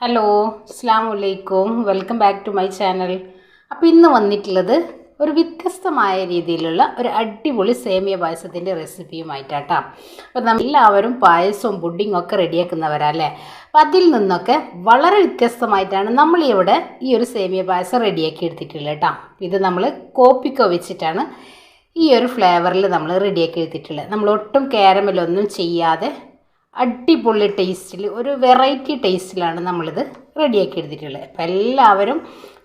Hello അസ്സാം വലൈക്കും welcome back to my channel അപ്പോൾ ഇന്ന് വന്നിട്ടുള്ളത് ഒരു വ്യത്യസ്തമായ രീതിയിലുള്ള ഒരു അടിപൊളി സേമിയ പായസത്തിന്റെ റെസിപ്പിയുമായിട്ടാട്ടോ. അപ്പോൾ നമ്മൾ എല്ലാവരും പായസവും പുഡിങ്ങും ഒക്കെ റെഡിയാക്കുന്നവരല്ലേ? അപ്പോൾ അതിൽ നിന്നൊക്കെ വളരെ വ്യത്യസ്തമായിട്ടാണ് നമ്മളിവിടെ ഈ ഒരു സേമിയ പായസം റെഡിയാക്കി എടുത്തിട്ടുള്ളത് കേട്ടോ ഇത് നമ്മൾ കോപ്പിക്കോ വെച്ചിട്ടാണ് ഈ ഒരു ഫ്ലേവറിൽ നമ്മൾ റെഡിയാക്കി എടുത്തിട്ടുള്ളത്. നമ്മൾ ഒട്ടും കാരമലൊന്നും ചെയ്യാതെ അടിപൊളി ടേസ്റ്റിൽ ഒരു വെറൈറ്റി ടേസ്റ്റിലാണ് നമ്മളിത് റെഡിയാക്കി എടുത്തിട്ടുള്ളത്. അപ്പോൾ എല്ലാവരും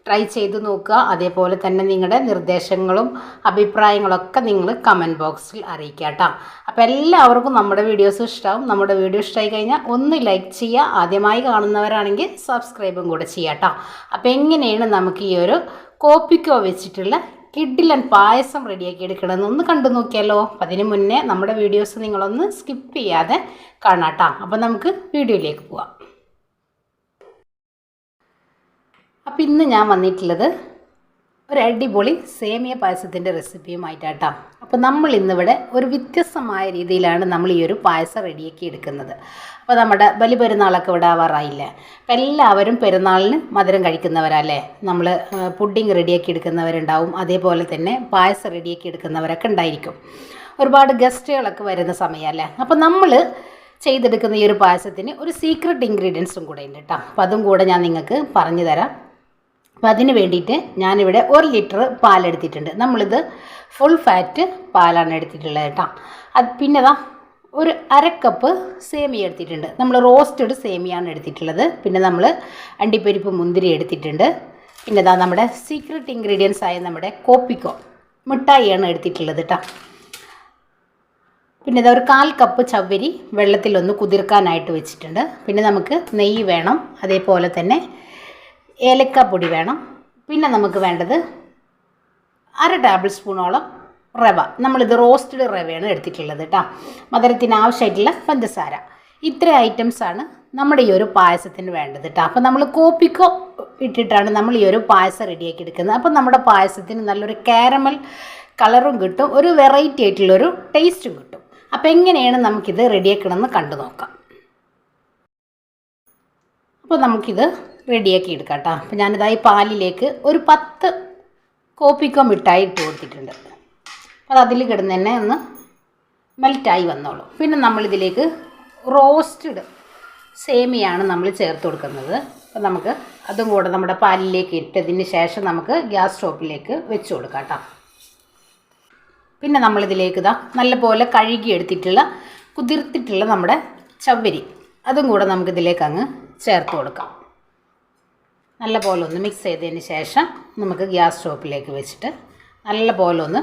ട്രൈ ചെയ്ത് നോക്കുക. അതേപോലെ തന്നെ നിങ്ങളുടെ നിർദ്ദേശങ്ങളും അഭിപ്രായങ്ങളൊക്കെ നിങ്ങൾ കമന്റ് ബോക്സിൽ അറിയിക്കുക കേട്ടോ. അപ്പോൾ എല്ലാവർക്കും നമ്മുടെ വീഡിയോസ് ഇഷ്ടമാവും നമ്മുടെ വീഡിയോ ഇഷ്ടമായി കഴിഞ്ഞാൽ ഒന്ന് ലൈക്ക് ചെയ്യുക. ആദ്യമായി കാണുന്നവരാണെങ്കിൽ സബ്സ്ക്രൈബും കൂടെ ചെയ്യാം കേട്ടോ. അപ്പോൾ എങ്ങനെയാണ് നമുക്ക് ഈ ഒരു കോപ്പിക്കോ വെച്ചിട്ടുള്ള കിഡിലൻ പായസം റെഡിയാക്കി എടുക്കണമെന്ന് ഒന്ന് കണ്ടു നോക്കിയാലോ? അതിന് മുന്നേ നമ്മുടെ വീഡിയോസ് നിങ്ങളൊന്ന് സ്കിപ്പ് ചെയ്യാതെ കാണാട്ടോ അപ്പം നമുക്ക് വീഡിയോയിലേക്ക് പോവാം. അപ്പം ഇന്ന് ഞാൻ വന്നിട്ടുള്ളത് ഒരു അടിപൊളി സേമിയ പായസത്തിന്റെ റെസിപ്പിയുമായിട്ടാട്ടോ. അപ്പോൾ നമ്മൾ ഇന്നിവിടെ ഒരു വ്യത്യസ്തമായ രീതിയിലാണ് നമ്മൾ ഈ ഒരു പായസം റെഡിയാക്കി എടുക്കുന്നത്. അപ്പോൾ നമ്മുടെ ബലി പെരുന്നാളൊക്കെ ഇവിടെ അപ്പോൾ എല്ലാവരും പെരുന്നാളിന് മധുരം കഴിക്കുന്നവരല്ലേ? നമ്മൾ പുഡിങ് റെഡിയാക്കി എടുക്കുന്നവരുണ്ടാവും. അതേപോലെ തന്നെ പായസം റെഡിയാക്കി എടുക്കുന്നവരൊക്കെ ഉണ്ടായിരിക്കും. ഒരുപാട് ഗസ്റ്റുകളൊക്കെ വരുന്ന സമയമല്ലേ? അപ്പോൾ നമ്മൾ ചെയ്തെടുക്കുന്ന ഈ ഒരു പായസത്തിന് ഒരു സീക്രട്ട് ഇൻഗ്രീഡിയൻസും കൂടെ ഉണ്ട് കേട്ടോ. അപ്പോൾ അതും കൂടെ ഞാൻ നിങ്ങൾക്ക് പറഞ്ഞു തരാം. അപ്പോൾ അതിന് വേണ്ടിയിട്ട് ഞാനിവിടെ ഒരു ലിറ്റർ പാലെടുത്തിട്ടുണ്ട്. നമ്മളിത് ഫുൾ ഫാറ്റ് പാലാണ് എടുത്തിട്ടുള്ളത് കേട്ടോ. അത് പിന്നെ ദാ ഒരു അരക്കപ്പ് സേമിയ എടുത്തിട്ടുണ്ട്. നമ്മൾ റോസ്റ്റഡ് സേമിയാണ് എടുത്തിട്ടുള്ളത്. പിന്നെ നമ്മൾ അണ്ടിപ്പരിപ്പ് മുന്തിരി എടുത്തിട്ടുണ്ട്. പിന്നെ ഇതാ നമ്മുടെ സീക്രട്ട് ഇൻഗ്രീഡിയൻസ് ആയ നമ്മുടെ കോപ്പിക്കോ മിഠായിയാണ് എടുത്തിട്ടുള്ളത് കേട്ടോ. പിന്നെ ഇതാ ഒരു കാൽ കപ്പ് ചവ്വരി വെള്ളത്തിലൊന്ന് കുതിർക്കാനായിട്ട് വെച്ചിട്ടുണ്ട്. പിന്നെ നമുക്ക് നെയ്യ് വേണം. അതേപോലെ തന്നെ ഏലക്കാപ്പൊടി വേണം. പിന്നെ നമുക്ക് വേണ്ടത് അര ടേബിൾ സ്പൂണോളം റവ. നമ്മളിത് റോസ്റ്റഡ് റവയാണ് എടുത്തിട്ടുള്ളത് കേട്ടോ മധുരത്തിന് ആവശ്യമായിട്ടുള്ള പഞ്ചസാര. ഇത്ര ഐറ്റംസാണ് നമ്മുടെ ഈ ഒരു പായസത്തിന് വേണ്ടത് കേട്ടോ അപ്പോൾ നമ്മൾ കോപ്പിക്കോ ഇട്ടിട്ടാണ് നമ്മൾ ഈ ഒരു പായസം റെഡിയാക്കി എടുക്കുന്നത്. അപ്പോൾ നമ്മുടെ പായസത്തിന് നല്ലൊരു കാരമൽ കളറും കിട്ടും. ഒരു വെറൈറ്റി ആയിട്ടുള്ളൊരു ടേസ്റ്റും കിട്ടും. അപ്പോൾ എങ്ങനെയാണ് നമുക്കിത് റെഡിയാക്കണമെന്ന് കണ്ടു നോക്കാം. അപ്പോൾ നമുക്കിത് റെഡിയാക്കി എടുക്കാം കേട്ടോ അപ്പോൾ ഞാനിതാ ഈ പാലിലേക്ക് ഒരു പത്ത് കോപ്പിക്കോ മിഠായി ഇട്ട് കൊടുത്തിട്ടുണ്ട്. അത് അതിൽ കിടന്ന് തന്നെ ഒന്ന് മെൽറ്റായി വന്നോളൂ. പിന്നെ നമ്മളിതിലേക്ക് റോസ്റ്റഡ് സേമിയാണ് നമ്മൾ ചേർത്ത് കൊടുക്കുന്നത്. അപ്പോൾ നമുക്ക് അതും കൂടെ നമ്മുടെ പാലിലേക്ക് ഇട്ടതിന് ശേഷം നമുക്ക് ഗ്യാസ് സ്റ്റോപ്പിലേക്ക് വെച്ച് കൊടുക്കാം കേട്ടോ പിന്നെ നമ്മളിതിലേക്ക് ഇതാ നല്ലപോലെ കഴുകിയെടുത്തിട്ടുള്ള കുതിർത്തിട്ടുള്ള നമ്മുടെ ചവരി അതും കൂടെ നമുക്കിതിലേക്ക് അങ്ങ് ചേർത്ത് കൊടുക്കാം. നല്ല പോലെ ഒന്ന് മിക്സ് ചെയ്തതിന് ശേഷം നമുക്ക് ഗ്യാസ് സ്റ്റോപ്പിലേക്ക് വെച്ചിട്ട് നല്ല പോലെ ഒന്ന്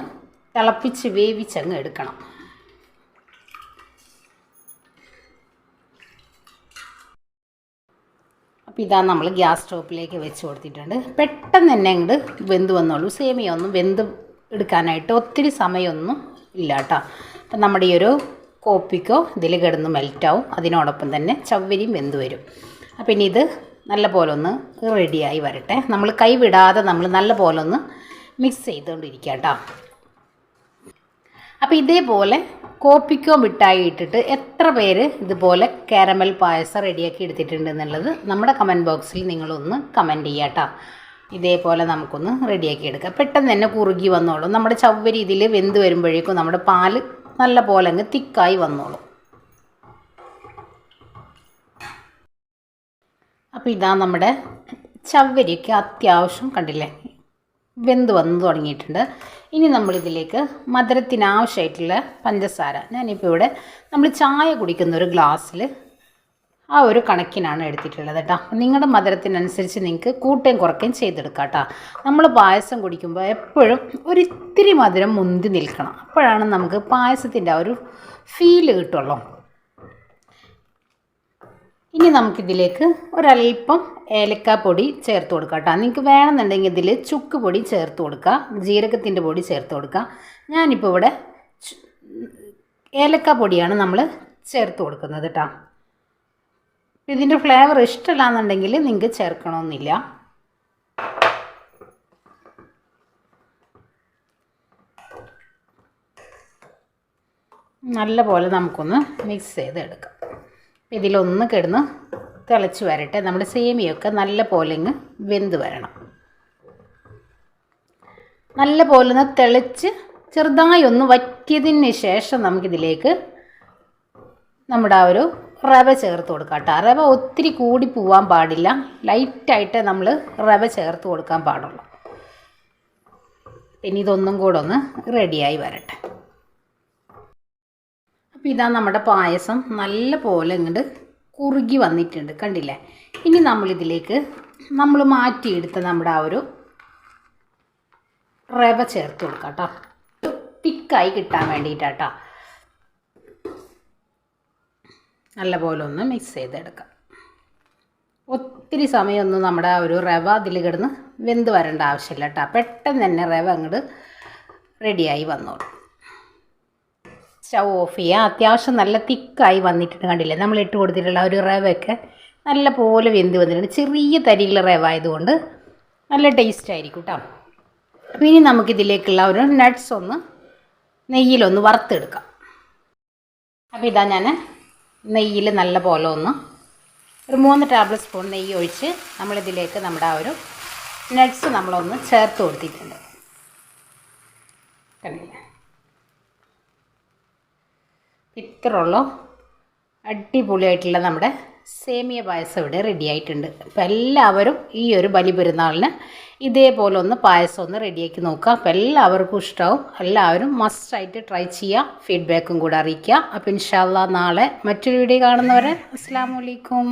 തിളപ്പിച്ച് വേവിച്ചങ്ങ് എടുക്കണം. അപ്പോൾ ഇതാ നമ്മൾ ഗ്യാസ് സ്റ്റോപ്പിലേക്ക് വെച്ച് കൊടുത്തിട്ടുണ്ട്. പെട്ടെന്ന് തന്നെ അങ്ങോട്ട് വെന്ത് വന്നോളൂ. സേമിയ ഒന്നും വെന്ത് എടുക്കാനായിട്ട് ഒത്തിരി സമയമൊന്നും ഇല്ല കേട്ടോ അപ്പം നമ്മുടെ ഈ ഒരു കോപ്പിക്കോ ഇതിൽ കിടന്ന് മെൽറ്റാവും അതിനോടൊപ്പം തന്നെ ചവ്വരിയും വെന്ത് വരും. അപ്പം ഇനി ഇത് നല്ല പോലെ ഒന്ന് റെഡിയായി വരട്ടെ. നമ്മൾ കൈ വിടാതെ നമ്മൾ നല്ല പോലെ ഒന്ന് മിക്സ് ചെയ്തുകൊണ്ടിരിക്കുക കേട്ടോ അപ്പോൾ ഇതേപോലെ കോപ്പിക്കോ മിഠായി ഇട്ടിട്ട് എത്ര പേര് ഇതുപോലെ കാരമൽ പായസം റെഡിയാക്കി എടുത്തിട്ടുണ്ട് എന്നുള്ളത് നമ്മുടെ കമന്റ് ബോക്സിൽ നിങ്ങളൊന്ന് കമന്റ് ചെയ്യുക കേട്ടോ ഇതേപോലെ നമുക്കൊന്ന് റെഡിയാക്കി എടുക്കാം. പെട്ടെന്ന് തന്നെ കുറുകി വന്നോളും. നമ്മുടെ ചവ്വരി ഇതിൽ വെന്ത് വരുമ്പോഴേക്കും നമ്മുടെ പാൽ നല്ല പോലെ അങ്ങ് തിക്കായി വന്നോളും. അപ്പോൾ ഇതാ നമ്മുടെ ചവ്വരിയൊക്കെ അത്യാവശ്യം കണ്ടില്ലേ? വെന്ത് വന്ന് തുടങ്ങിയിട്ടുണ്ട്. ഇനി നമ്മളിതിലേക്ക് മധുരത്തിനാവശ്യമായിട്ടുള്ള പഞ്ചസാര. ഞാനിപ്പോൾ ഇവിടെ നമ്മൾ ചായ കുടിക്കുന്ന ഒരു ഗ്ലാസ്സിൽ ആ ഒരു കണക്കിനാണ് എടുത്തിട്ടുള്ളത് കേട്ടോ. നിങ്ങളുടെ മധുരത്തിനനുസരിച്ച് നിങ്ങൾക്ക് കൂട്ടുകയും കുറയ്ക്കുകയും ചെയ്തെടുക്കാം കേട്ടോ. നമ്മൾ പായസം കുടിക്കുമ്പോൾ എപ്പോഴും ഒരിത്തിരി മധുരം മുന്തി നിൽക്കണം. അപ്പോഴാണ് നമുക്ക് പായസത്തിന്റെ ആ ഒരു ഫീൽ കിട്ടുള്ളൂ. ഇനി നമുക്കിതിലേക്ക് ഒരല്പം ഏലക്കാപ്പൊടി ചേർത്ത് കൊടുക്കാം കേട്ടോ. നിങ്ങൾക്ക് വേണമെന്നുണ്ടെങ്കിൽ ഇതിൽ ചുക്ക് പൊടി ചേർത്ത് കൊടുക്കുക ജീരകത്തിന്റെ പൊടി ചേർത്ത് കൊടുക്കുക ഞാനിപ്പോൾ ഇവിടെ ഏലക്കാപ്പൊടിയാണ് നമ്മൾ ചേർത്ത് കൊടുക്കുന്നത് കേട്ടോ. ഇതിന്റെ ഫ്ലേവർ ഇഷ്ടമല്ലാന്നുണ്ടെങ്കിൽ നിങ്ങൾക്ക് ചേർക്കണമെന്നില്ല. നല്ല പോലെ നമുക്കൊന്ന് മിക്സ് ചെയ്ത് എടുക്കാം ഇതിലൊന്ന് കിടന്ന് തിളച്ച് വരട്ടെ. നമ്മുടെ സേമിയൊക്കെ നല്ല പോലെ ഇങ്ങ് വെന്ത് വരണം. നല്ല പോലെ ഒന്ന് തിളച്ച് ചെറുതായി ഒന്ന് വറ്റിയതിന് ശേഷം നമുക്കിതിലേക്ക് നമ്മുടെ ആ ഒരു റവ ചേർത്ത് കൊടുക്കാം കേട്ടോ. റവ ഒത്തിരി കൂടി പോവാൻ പാടില്ല. ലൈറ്റായിട്ട് നമ്മൾ റവ ചേർത്ത് കൊടുക്കാൻ പാടുള്ളൂ. ഇനി ഇതൊന്നും കൂടെ ഒന്ന് റെഡിയായി വരട്ടെ. അപ്പോൾ ഇതാ നമ്മുടെ പായസം നല്ല പോലെ ഇങ്ങോട്ട് കുറുകി വന്നിട്ടുണ്ട് കണ്ടില്ലേ? ഇനി നമ്മളിതിലേക്ക് നമ്മൾ മാറ്റിയെടുത്ത നമ്മുടെ ആ ഒരു റവ ചേർത്ത് കൊടുക്കാം കേട്ടോ തിക്കായി കിട്ടാൻ വേണ്ടിയിട്ടാട്ടോ. നല്ലപോലെ ഒന്ന് മിക്സ് ചെയ്തെടുക്കാം. ഒത്തിരി സമയമൊന്നും നമ്മുടെ ആ ഒരു റവ അതിൽ കിടന്ന് വെന്ത് വരേണ്ട ആവശ്യമില്ല കേട്ടോ. പെട്ടെന്ന് തന്നെ റവ അങ്ങോട്ട് റെഡിയായി വന്നോളൂ. സ്റ്റൗ ഓഫ് ചെയ്യുക. അത്യാവശ്യം നല്ല തിക്കായി വന്നിട്ടുണ്ട് കണ്ടില്ലേ? നമ്മൾ ഇട്ട് കൊടുത്തിട്ടുള്ള ഒരു റവയൊക്കെ നല്ല പോലെ വെന്ത് വന്നിട്ടുണ്ട്. ചെറിയ തരിയിൽ റവ ആയതുകൊണ്ട് നല്ല ടേസ്റ്റ് ആയിരിക്കും കേട്ടോ ഇനി നമുക്കിതിലേക്കുള്ള ഒരു നട്ട്സ് ഒന്ന് നെയ്യിലൊന്ന് വറുത്തെടുക്കാം. അപ്പോൾ ഇതാ ഞാൻ നെയ്യിൽ നല്ല പോലെ ഒന്ന് ഒരു മൂന്ന് ടേബിൾ സ്പൂൺ നെയ്യ് ഒഴിച്ച് നമ്മളിതിലേക്ക് നമ്മുടെ ആ ഒരു നട്ട്സ് നമ്മളൊന്ന് ചേർത്ത് കൊടുത്തിട്ടുണ്ട്. കണ്ടില്ലേ? ഇത്രയുള്ളൂ അടിപൊളിയായിട്ടുള്ള നമ്മുടെ സേമിയ പായസം ഇവിടെ റെഡി ആയിട്ടുണ്ട്. അപ്പോൾ എല്ലാവരും ഈ ഒരു ബലി പെരുന്നാളിന് ഇതേപോലെ ഒന്ന് പായസം ഒന്ന് റെഡിയാക്കി നോക്കുക. അപ്പോൾ എല്ലാവർക്കും ഇഷ്ടമാവും എല്ലാവരും മസ്റ്റായിട്ട് ട്രൈ ചെയ്യുക. ഫീഡ്ബാക്കും കൂടെ അറിയിക്കുക. അപ്പോൾ ഇൻഷാല്ല നാളെ മറ്റൊരു വീഡിയോ കാണുന്നവരെ അസ്സാം വലൈക്കും